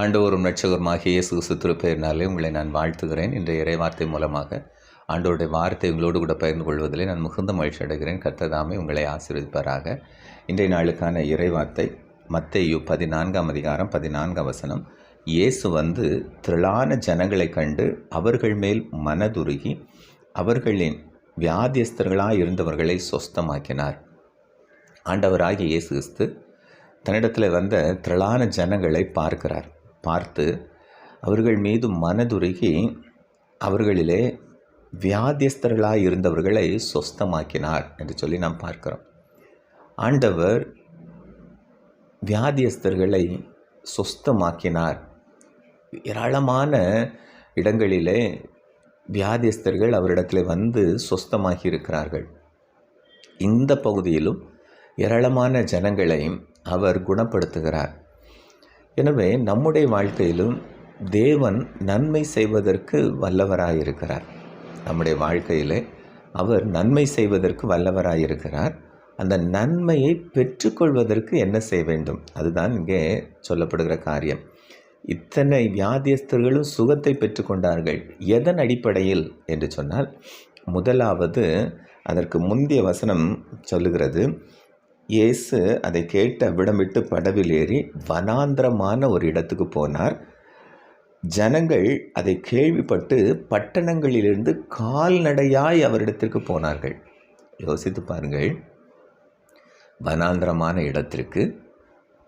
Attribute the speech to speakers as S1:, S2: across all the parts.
S1: ஆண்டவரும் ரட்சகருமாகிய இயேசு கிறிஸ்து திருப்பெயரினாலே உங்களை நான் வாழ்த்துகிறேன். இன்றைய இறைவார்த்தை மூலமாக ஆண்டோருடைய வார்த்தை உங்களோடு கூட பகிர்ந்து கொள்வதிலே நான் மிகுந்த மகிழ்ச்சி அடைகிறேன். கர்த்ததாமே உங்களை ஆசீர்வதிப்பாராக. இன்றைய நாளுக்கான இறைவார்த்தை மத்தேயு பதினான்காம் அதிகாரம் பதினான்காம் வசனம். இயேசு வந்து திரளான ஜனங்களைக் கண்டு அவர்கள் மேல் மனதுருகி அவர்களின் வியாதியஸ்தர்களாக இருந்தவர்களை சொஸ்தமாக்கினார். ஆண்டவராகிய இயேசு கிறிஸ்து தன்னிடத்தில் வந்த திரளான ஜனங்களை பார்க்கிறார். பார்த்து அவர்கள் மீது மனதுருகி அவர்களிலே வியாதியஸ்தர்களாக இருந்தவர்களை சொஸ்தமாக்கினார் என்று சொல்லி நாம் பார்க்கிறோம். ஆண்டவர் வியாதியஸ்தர்களை சொஸ்தமாக்கினார். ஏராளமான இடங்களிலே வியாதியஸ்தர்கள் அவரிடத்தில் வந்து சொஸ்தமாகி இருக்கிறார்கள் இந்த பகுதியிலும் ஏராளமான ஜனங்களை அவர் குணப்படுத்துகிறார். எனவே நம்முடைய வாழ்க்கையிலும் தேவன் நன்மை செய்வதற்கு வல்லவராயிருக்கிறார். நம்முடைய வாழ்க்கையிலே அவர் நன்மை செய்வதற்கு வல்லவராயிருக்கிறார். அந்த நன்மையை பெற்றுக்கொள்வதற்கு என்ன செய்ய வேண்டும்? அதுதான் இங்கே சொல்லப்படுகிற காரியம். இத்தனை வியாதியஸ்தர்களும் சுகத்தை பெற்றுக்கொண்டார்கள். எதன் அடிப்படையில் என்று சொன்னால் முதலாவது அதற்கு முந்தைய வசனம் சொல்லுகிறது. இயேசு அதை கேட்டு அவ்விடமிட்டு படவில் ஏறி வனாந்திரமான ஒரு இடத்துக்கு போனார். ஜனங்கள் அதை கேள்விப்பட்டு பட்டணங்களிலிருந்து கால்நடையாய் அவரிடத்திற்கு போனார்கள். யோசித்து பாருங்கள். வனாந்திரமான இடத்திற்கு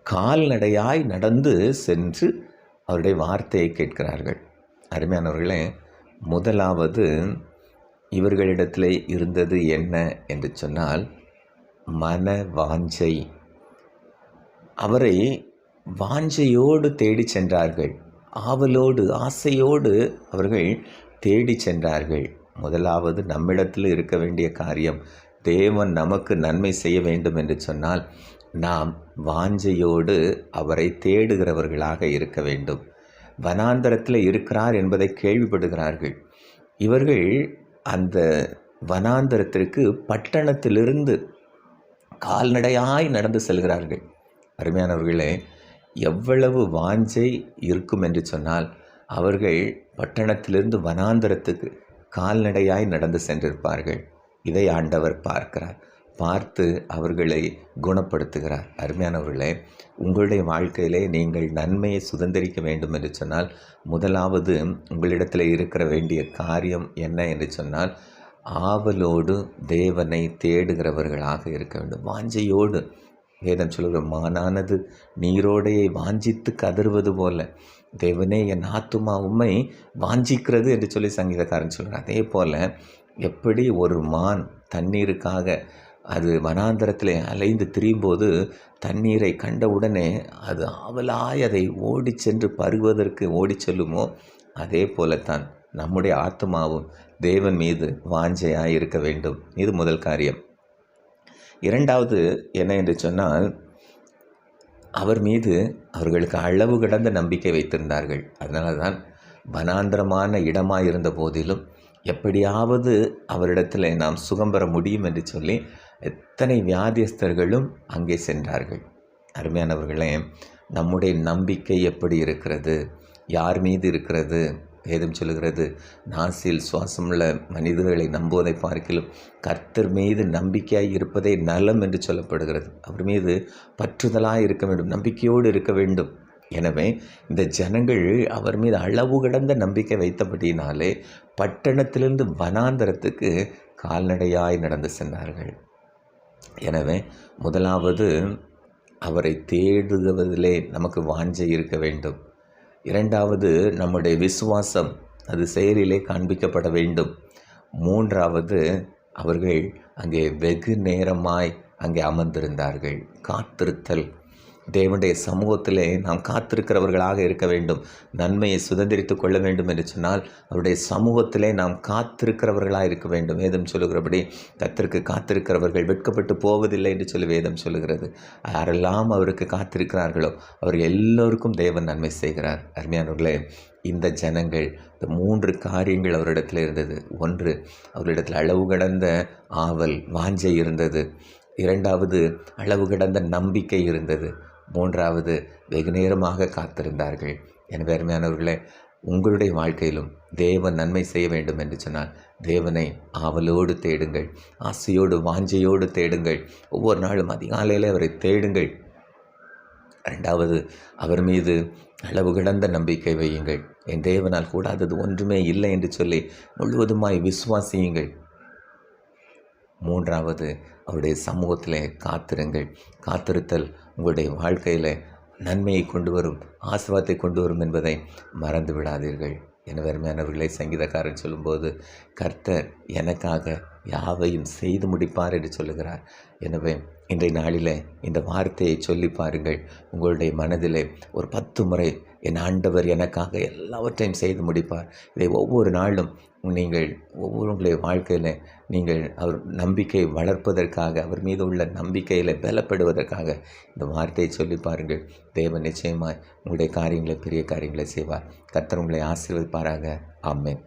S1: கால்நடையாய் நடந்து சென்று அவருடைய வார்த்தையை கேட்கிறார்கள். அருமையானவர்களே முதலாவது இவர்களிடத்தில் இருந்தது என்ன என்று சொன்னால் மன வாஞ்சை அவரை வாஞ்சையோடு தேடி சென்றார்கள். ஆவலோடு ஆசையோடு அவர்கள் தேடி சென்றார்கள். முதலாவது நம்மிடத்தில் இருக்க வேண்டிய காரியம் தேவன் நமக்கு நன்மை செய்ய வேண்டும் என்று சொன்னால் நாம் வாஞ்சையோடு அவரை தேடுகிறவர்களாக இருக்க வேண்டும். வனாந்தரத்தில் இருக்கிறார் என்பதை கேள்விப்படுகிறார்கள். இவர்கள் அந்த வனாந்தரத்திற்கு பட்டணத்திலிருந்து கால்நடையாய் நடந்து செல்கிறார்கள். அருமையானவர்களே எவ்வளவு வாஞ்சை இருக்கும் என்று சொன்னால் அவர்கள் பட்டணத்திலிருந்து வனாந்தரத்துக்கு கால்நடையாய் நடந்து சென்றிருப்பார்கள். இதை ஆண்டவர் பார்க்கிறார். பார்த்து அவர்களை குணப்படுத்துகிறார். அருமையானவர்களே உங்களுடைய வாழ்க்கையிலே நீங்கள் நன்மையை சுதந்திரிக்க வேண்டும் என்று சொன்னால் முதலாவது உங்களிடத்தில் இருக்கிற வேண்டிய காரியம் என்ன என்று சொன்னால் ஆவலோடு தேவனை தேடுகிறவர்களாக இருக்க வேண்டும். வாஞ்சையோடு வேதம் சொல்கிற மானானது நீரோடையை வாஞ்சித்து கதறுவது போல தேவனே என் ஆத்துமா உண்மை வாஞ்சிக்கிறது என்று சொல்லி சங்கீதக்காரன் சொல்கிறார் அதே போல் எப்படி ஒரு மான் தண்ணீருக்காக அது வனாந்தரத்தில் அலைந்து திரியும்போது தண்ணீரை கண்டவுடனே அது ஆவலாய் அதை ஓடி சென்று பருகுவதற்கு ஓடி செல்லுமோ அதே போலத்தான் நம்முடைய ஆத்மாவும் தேவன் மீது வாஞ்சையாக இருக்க வேண்டும். இது முதல் காரியம். இரண்டாவது என்ன என்று சொன்னால் அவர் மீது அவர்களுக்கு அளவு கடந்த நம்பிக்கை வைத்திருந்தார்கள். அதனால தான் வனாந்திரமான இடமாக இருந்த போதிலும் எப்படியாவது அவரிடத்தில் நாம் சுகம் பெற முடியும் என்று சொல்லி எத்தனை வியாதியஸ்தர்களும் அங்கே சென்றார்கள். அருமையானவர்களே நம்முடைய நம்பிக்கை எப்படி இருக்கிறது? யார் மீது இருக்கிறது? வேதம் சொல்லுகிறது நாசில் சுவாசமுள்ள மனிதர்களை நம்புவதை பார்க்கிலும் கர்த்தர் மீது நம்பிக்கையாக இருப்பதே நலம் என்று சொல்லப்படுகிறது. அவர் மீது பற்றுதலாக இருக்க வேண்டும் நம்பிக்கையோடு இருக்க வேண்டும். எனவே இந்த ஜனங்கள் அவர் மீது அளவு கடந்த நம்பிக்கை வைத்தபடியினாலே பட்டணத்திலிருந்து வனாந்தரத்துக்கு கால்நடையாய் நடந்து சென்றார்கள். எனவே முதலாவது அவரை தேடுவதிலே நமக்கு வாஞ்சை இருக்க வேண்டும். இரண்டாவது நம்முடைய விசுவாசம் அது செயலிலே காண்பிக்கப்பட வேண்டும். மூன்றாவது அவர்கள் அங்கே வெகு நேரமாய் அங்கே அமர்ந்திருந்தார்கள். காத்திருத்தல் தேவனுடைய சமூகத்திலே நாம் காத்திருக்கிறவர்களாக இருக்க வேண்டும். நன்மையை சுதந்திரித்து கொள்ள வேண்டும் என்று சொன்னால் அவருடைய சமூகத்திலே நாம் காத்திருக்கிறவர்களாக இருக்க வேண்டும். வேதம் சொல்லுகிறபடி கத்திற்கு காத்திருக்கிறவர்கள் வெட்கப்பட்டு போவதில்லை என்று சொல்லி வேதம் சொல்லுகிறது. யாரெல்லாம் அவருக்கு காத்திருக்கிறார்களோ அவர் எல்லோருக்கும் தேவன் நன்மை செய்கிறார். அருமையானவர்களே இந்த ஜனங்கள் இந்த மூன்று காரியங்கள் அவரிடத்தில் இருந்தது. ஒன்று அவரிடத்தில் அளவு கடந்த ஆவல் வாஞ்சை இருந்தது. இரண்டாவது அளவு கடந்த நம்பிக்கை இருந்தது. மூன்றாவது வெகு நேரமாக காத்திருந்தார்கள். எனவே அருமையானவர்களே உங்களுடைய வாழ்க்கையிலும் தேவன் நன்மை செய்ய வேண்டும் என்று சொன்னால் தேவனை ஆவலோடு தேடுங்கள் ஆசையோடு வாஞ்சையோடு தேடுங்கள் ஒவ்வொரு நாளும் அதிகாலையில் அவரை தேடுங்கள். ரெண்டாவது அவர் மீது அளவு கிடந்த நம்பிக்கை வையுங்கள். என் தேவனால் கூடாதது ஒன்றுமே இல்லை என்று சொல்லி முழுவதுமாய் விசுவாசியுங்கள். மூன்றாவது அவருடைய சமூகத்தில் காத்திருங்கள். காத்திருத்தல் உங்களுடைய வாழ்க்கையில் நன்மையை கொண்டு வரும் ஆசிர்வாதத்தை கொண்டு வரும் என்பதை மறந்து விடாதீர்கள். என அருமையானவர்களை சங்கீதக்காரன் சொல்லும்போது கர்த்தர் எனக்காக யாவையும் செய்து முடிப்பார் என்று சொல்லுகிறார். எனவே இன்றைய நாளில் இந்த வார்த்தையை சொல்லி பாருங்கள். உங்களுடைய மனதில் ஒரு பத்து முறை என் ஆண்டவர் எனக்காக எல்லாவற்றையும் செய்து முடிப்பார். இதை ஒவ்வொரு நாளும் நீங்கள் ஒவ்வொருங்களுடைய வாழ்க்கையில் நீங்கள் அவர் நம்பிக்கை வளர்ப்பதற்காக அவர் மீது உள்ள நம்பிக்கையில் பலப்படுவதற்காக இந்த வார்த்தையை சொல்லி பாருங்கள். தேவன் நிச்சயமாய் உங்களுடைய காரியங்களை பெரிய காரியங்களை செய்வார். கர்த்தர் உங்களை ஆசீர்வதிப்பாராக. ஆமேன்.